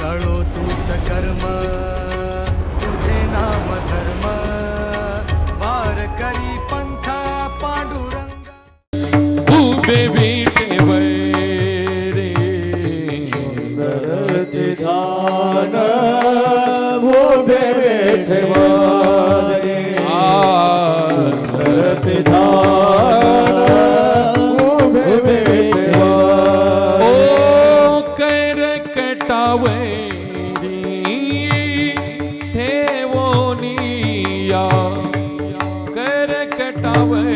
कळो तूच कर्म. power.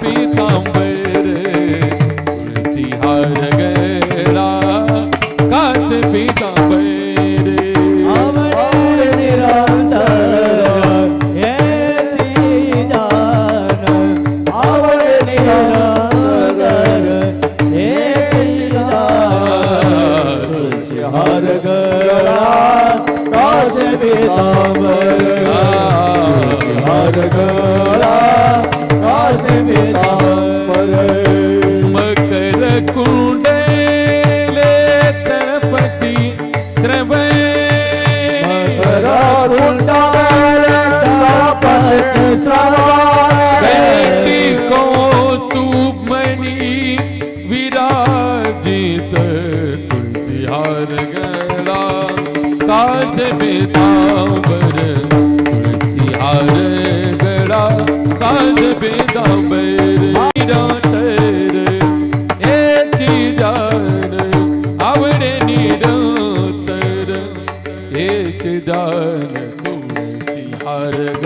पिता નિદાન તુલસી હાર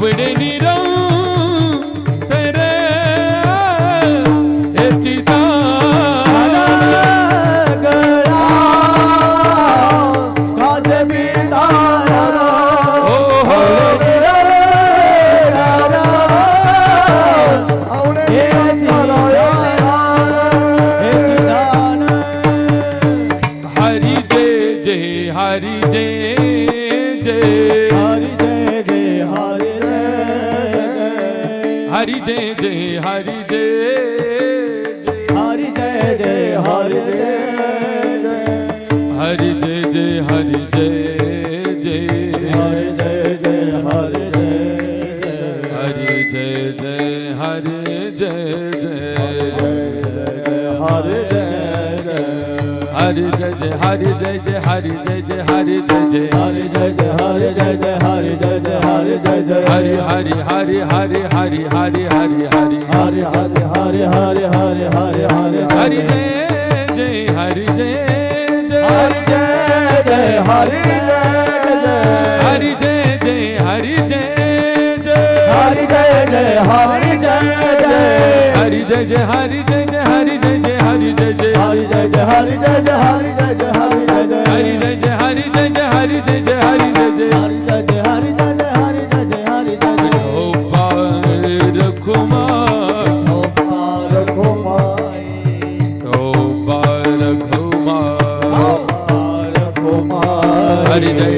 தவிடு நிறம் Hari de Hari de de Hari de Hari de de Hari de de Hari de de Hari de de Hari de de Hari de de Hari de de Hari dede hari dede hari dede hari dede hari dede hari dede hari dede hari dede hari hari hari hari hari hari hari hari હરે હરે હરે હરે હરે હરે હરે હરે જય હરે જય જય હરે જય જય હરે જય જય હરે જય જય હરે જય જય હરે જય જય હરે જય જય હરે જય જય હરે જય જય હરે જય જય હરે જય જય હરે જય જય હરે જય જય હરે જય જય હરે જય જય Hare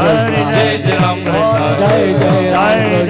જય જય રામ જય જય રામ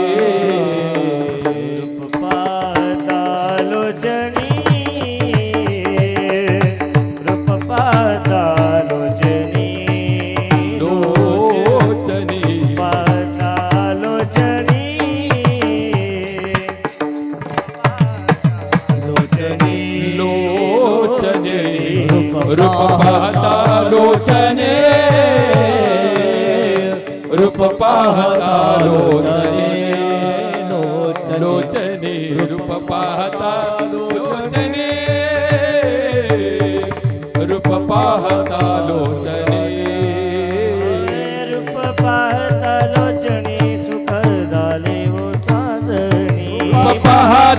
그렇구나.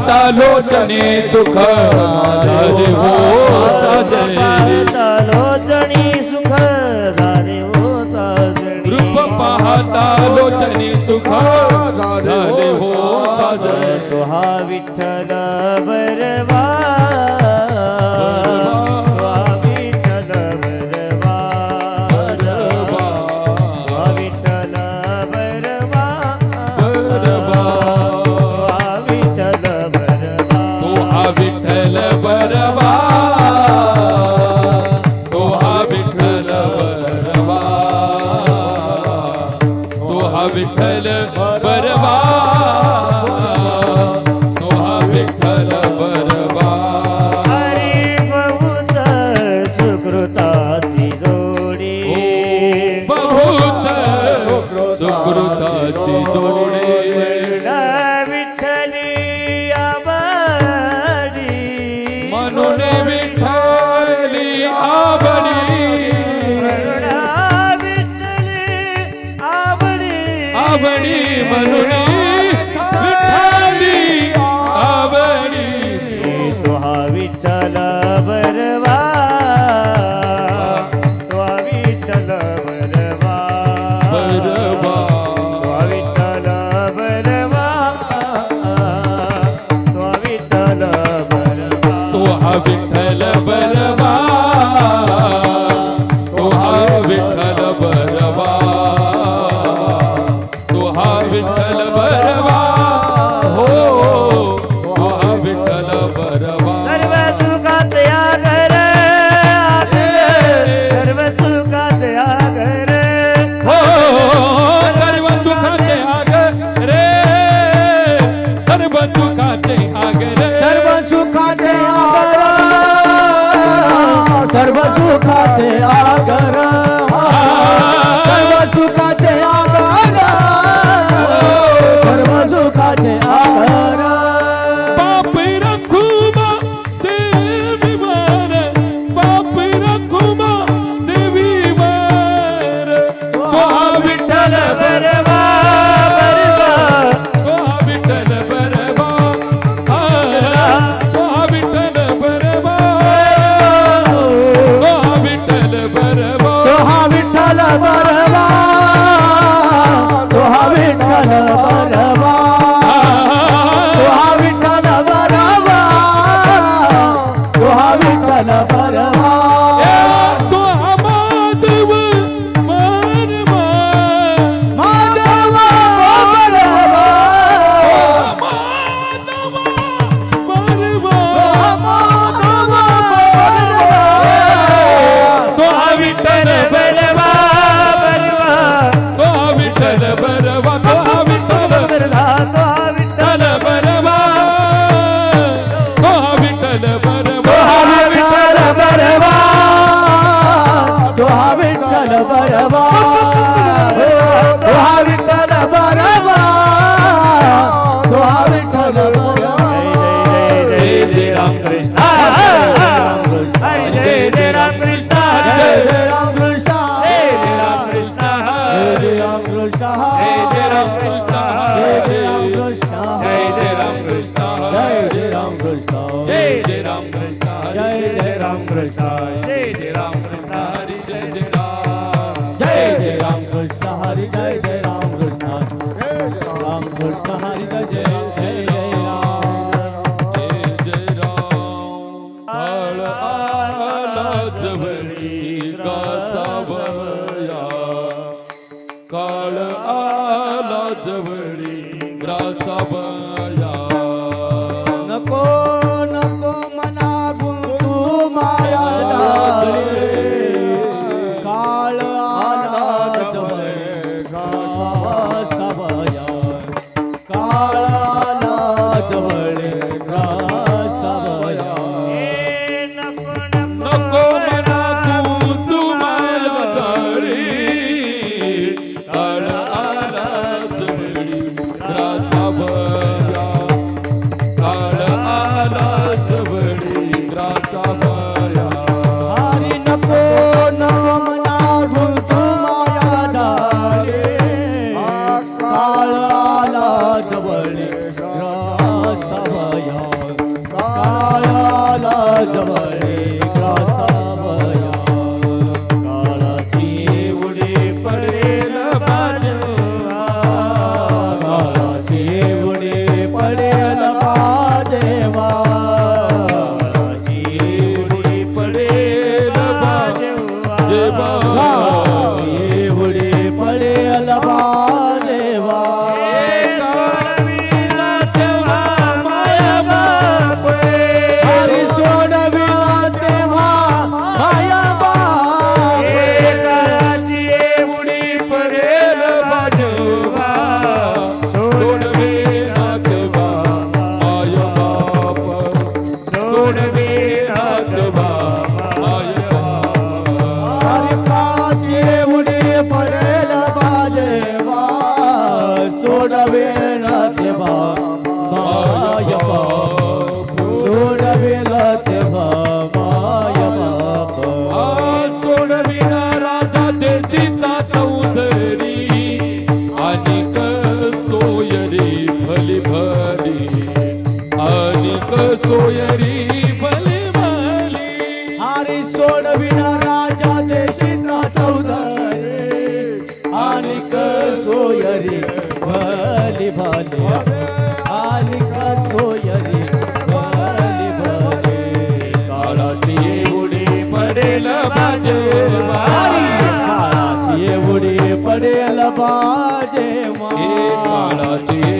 लोचने सुख झाले हो. पाहता लोचनी सुख झाले हो साजणी रूप पाहता लोचनी सुख झाले हो साजने. तो हा विठ्ठल बरवा I know. பரபரவா side. પડેલ બાજે માં કાળાજી